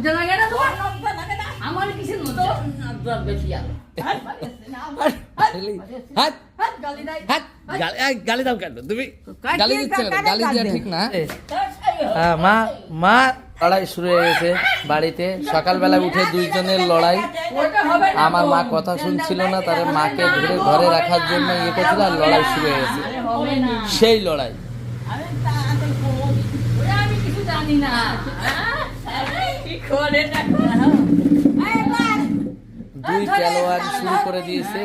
লজ্জা লাগে না তোমার? লজ্জা লাগে না? আমার কিসের লজ্জা? লজ্জা বেশি আরও। হাত পারিস না, আমার। ছেলে, হাত হাত গালি দাও কেন? তুমি দিচ্ছে? গালি ঠিক না। হ্যাঁ, মা মা লড়াই শুরু হয়ে গেছে বাড়িতে। সকালবেলা উঠে দুইজনের লড়াই। আমার মা কথা শুনছিল না তার মাকে ধরে ঘরে রাখার জন্য ইয়ে করছিল আর লড়াই শুরু হয়ে গেছে। সেই লড়াই। আমি কিছু জানি না কি করে দেখো এই বাস, দুই পেলোয়ান শুরু করে দিয়েছে।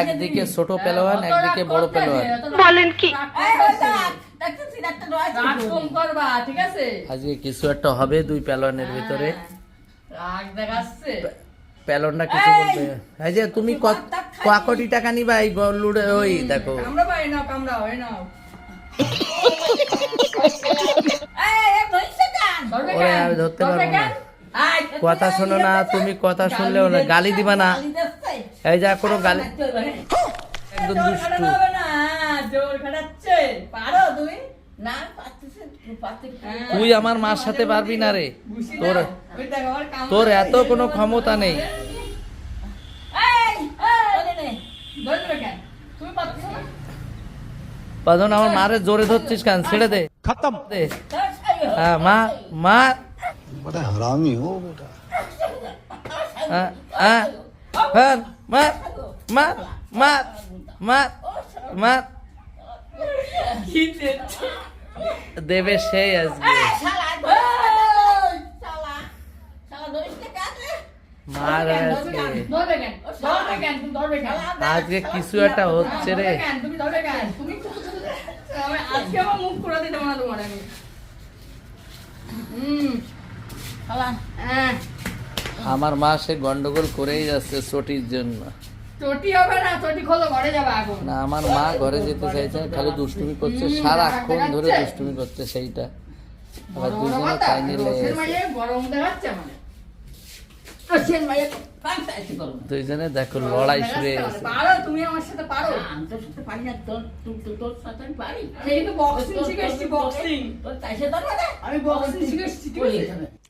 একদিকে ছোট পেলোয়ান একদিকে বড় পেলোয়ান বলেন কি? আজকে কিছু একটা হবে দুই পেলোয়ানের ভিতরে। পেলনটা কিছু বলবে? এই যে তুমি কোটি টাকা নিবা এই লুড়ে ওই দেখো। পাই কামড়া হয় ওরে, আমি ধরতে পারব না। কথা শোনো না তুমি কথা শুনলেও না গালি দিবা না। এই যা কোনো গালি একদম দুষ্টু হ্যাঁ। তুই আমার মার সাথে পারবি না রে তোর তোর এত কোনো ক্ষমতা নেই এই, এই, ধরে নে। ধরবে কেন? তুমি পারছ না? বাজন আমার মারে জোরে ধরছিস কেন ছেড়ে দে খতম দে। হ্যাঁ মা মা बड़ा हरामी हो बेटा হ্যাঁ হ্যাঁ হ্যাঁ মার মার মার মার মার কি দেখছো? দেবে সেই আজকে এই, শালা, ধরিস না, শালা। শালা, ধরিস না কেন রে? মার ধরবে আজকে কেন? ধরবে কেন? ধরবে কেন? তুমি ধরবে কেন? আজকে কিছু একটা হচ্ছে রে ধরবে কেন? তুমি ধরবে কেন? তুমি আমি আজকে আমার মুখ করে দিতে না তোমার আমি আমার মা সে গন্ডগোল করেই যাচ্ছে চটির জন্য। না চটি খোলো ঘরে যাবে এখন না আমার মা ঘরে যেতে চাইছে খালি দুষ্টুমি করছে সারাক্ষণ ধরে দুষ্টুমি করছে সেইটা। আবার দুজনে কথা, চাইনি লেগে রসের গেছে। মাইয়ে গরম দেখাচ্ছে আমাদের। রসের মাইয়া তো পাল্টাইতে পারব না। দুইজনে দেখো লড়াই শুরু হয়ে দেখাচ্ছে গেছে আমাদের। পারো তুমি আমার সাথে পারো। আমি তোর সাথে পারি না, তোর- তোর- তোর- তোর সাথে আমি পারি। সেই তো বক্সিং তোর- শিখে এসছি তোর- বক্সিং তোর চাইছে ধরবে আমি বক্সিং শিখে এসছি ঠিক ওই আছে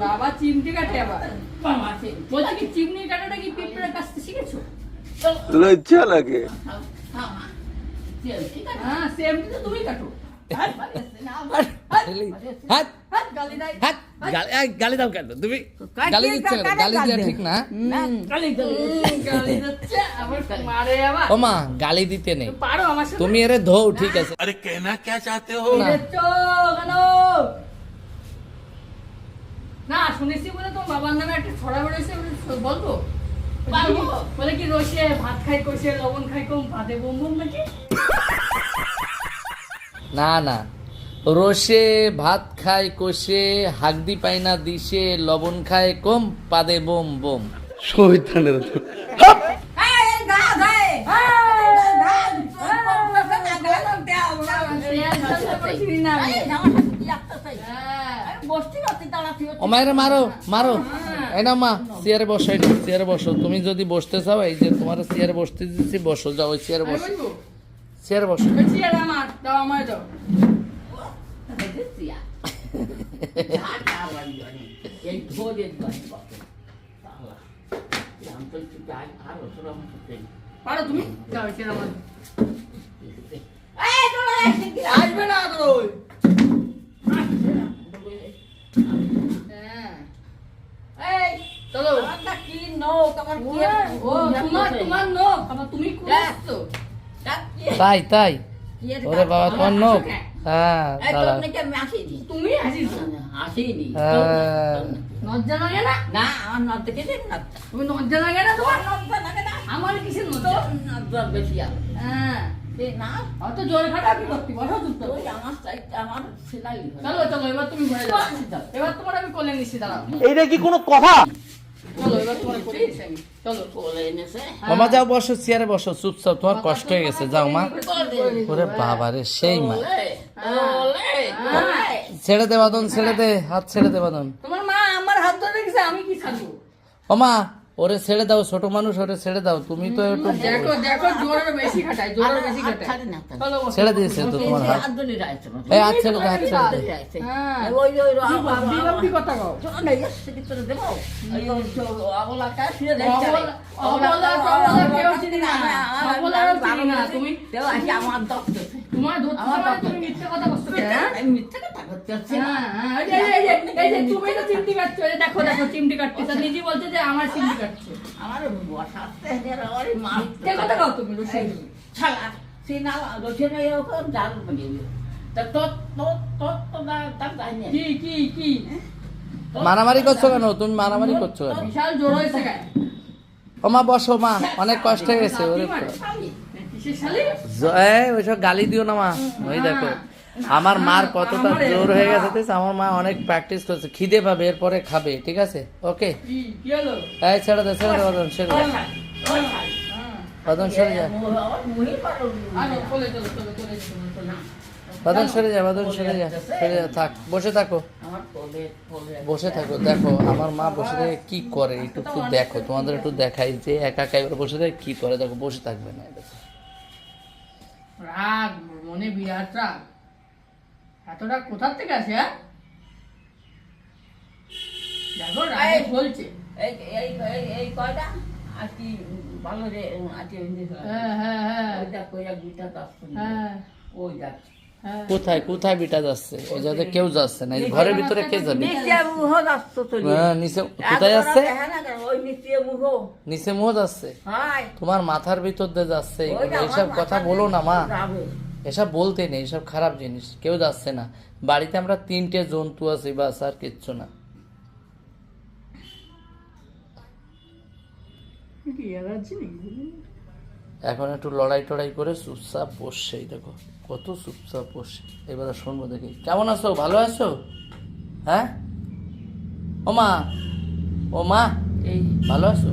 বাবা চিমটি কাটে আবার বাবা বলছি কি চিমনি কাটাটা কি পিঁপড়ে কাটতে শিখেছো লজ্জা লাগে হ্যাঁ সেমটি তো তুমি কাটো হাত হ্যাঁ, গালি দাও কেন? তুমি গালি দিচ্ছে কেন গালি দেওয়া ঠিক না? ও মা গালি দিতে নেই। তুমি এরে ধৌ ঠিক আছে। আরে কেনা কে চাতে হো? না। শুনেছি বলে তো বাবার নামে একটা ছড়া বেরোয়েছে বলে কি রসে ভাত খাই কষে লবণ খাই কম ভাতে বোম নাকি? না না। রসে ভাত খায় কষে হাগদি পায় না দিশে লবণ খায় কম পাদে বোম বোম? হ্যাঁ। ও মায়েরে মারো মারো। এই মা চেয়ারে বসো এই চেয়ারে বসো। তুমি যদি বসতে চাও এই যে তোমার চেয়ারে বসতে দিচ্ছি বসো যাও ওই চেয়ারে বসো। চেয়ারে বসো। আর আমার দাও আমার দাও। পারো তুমি আমার তোরা। আসবে না তো হ্যাঁ চলো কি নখ, আমার কি ও তোমার তোমার নখ আবার তুমি করছ? তাই তাই ওরে বাবা তোমার নখ হ্যাঁ দাঁড়া। তুমি আসিনি। হ্যাঁ। তোর নাকি? লজ্জা লাগে না না, আমার নখ দেখেছিস? নখটা। তুমি লজ্জা লাগে না তোমার তোর লাগে না? আমার কিসের লজ্জা তোর বেশি আর। হ্যাঁ না অত জোরে খাটা কি করতে বসো চুপ ওই আমার চাইতে আমার সেলাই চলো চলো এবার তুমি ঘরে যাও এবার তোমার আমি কোলে নিচ্ছি দাঁড়াও এইটা কি কোনো কথা মামা যাও বসো চেয়ারে বসো চুপচাপ তোমার কষ্ট হয়ে গেছে যাও মা। ওরে বাবা রে সেই মা। ছেড়ে দে বাদন ছেড়ে দে হাত ছেড়ে দে বাদন। তোমার মা আমার হাত ধরে রেখেছে আমি কি ছাড়বো? ও মা ওরে ছেড়ে দাও ছোট মানুষ ওরে ছেড়ে দাও তুমি তো একটু দেখো দেখো জোরে বেশি খাটাই জোরে বেশি খাটাই ছাড়ে দিয়েছে তো তোমার হাত। এই ছেড়ে দে হাত ছেড়ে দে রাখছে। হ্যাঁ। ওই ওই ওই কথা কও না, এসে কি তোরে দেবো? ওই ওই তো অবলাটা শুয়ে দেখছে। অবলা- অবলা- অবলা কেউ চিনি না। অবলারও চিনি না। তুমি- দেও, আমার দপ্তর তোমার ধরতে আমার তুমি মিথ্যে কথা বলছো হ্যাঁ? আমি মিথ্যে কথা করতেছি না। হ্যাঁ, হ্যাঁ, এই যে, এই যে, এই যে, তুমি তো চিমটি কাটছো, দেখো, দেখো, চিমটি কাটতেছে। নিজে বলছে যে আমার চিমটি কাটছে। আমার বসাতে হেরে ওরে কথা কও তুমি, রসিক। ছাড়া সে না রোজের এরকম জাল বানিয়ে তা তোর তোর তোর তো না তার যাই কি, কি, কি? মারামারি করছ কেন তুমি মারামারি করছ কেন বিশাল জোর হয়েছে কেন? ও মা বসো মা অনেক কষ্ট হয়ে গেছে ওরে ওইসব গালি দিও না মা ওই দেখো আমার মার কতটা জোর হয়ে গেছে? আমার মা অনেক প্র্যাকটিস করছে। খিদে পাবে এরপরে খাবে ঠিক আছে? ওকে কি, কি হলো? এই ছেড়ে দে ছেড়ে দে বাদন ছেড়ে দে। হ্যাঁ। সরে যা। চলো, কোলে। বাদন সরে যা বাদন সরে যা সরে যা থাক বসে থাকো। আমার কোলে কোলে। বসে থাকো দেখো আমার মা বসে থেকে কি করে একটু একটু দেখো তোমাদের একটু দেখাই যে একা একা এবার বসে থেকে কি করে দেখো বসে থাকবে না দেখো। রাগ মনে বিরাট রাগ। এত রাগ কোথার থেকে আসে হ্যাঁ? দেখো রাগ বলছে। এই এই এই এই কয়টা? আর কি ভালো রে আজকে হ্যাঁ হ্যাঁ হ্যাঁ দুইটা দশ হ্যাঁ। ওই যাচ্ছে? কোথায় কোথায় বিটা যাচ্ছে? ওই যাতে কেউ যাচ্ছে না ঘরের ভিতরে কে যাবে? নিচে কোথায় যাচ্ছে? নিচে মুহ যাচ্ছে? তোমার মাথার ভিতর দিয়ে যাচ্ছে। এইসব কথা বলো না মা। এসব বলতে নেই এসব খারাপ জিনিস কেউ যাচ্ছে না। বাড়িতে আমরা তিনটে জন্তু আছি বাস আর কিচ্ছু না। এখন একটু লড়াই টড়াই করে চুপচাপ বসছে এই দেখো কত চুপচাপ বসছে। এবার শুনব দেখি কেমন আছো? ভালো আছো? হ্যাঁ? ও মা ও মা এই ভালো আছো?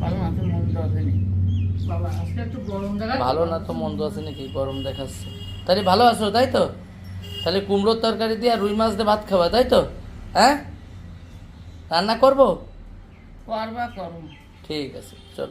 ভালো না মন বাবা আজকে একটু গরম ভালো না তো মন্দ আছে নাকি? গরম দেখাচ্ছে। তাহলে ভালো আছো তাই তো? তাহলে কুমড়োর তরকারি দিয়ে আর রুই মাছ দিয়ে ভাত খাওয়া তাই তো? হ্যাঁ? রান্না করব? করবা ঠিক আছে চলো।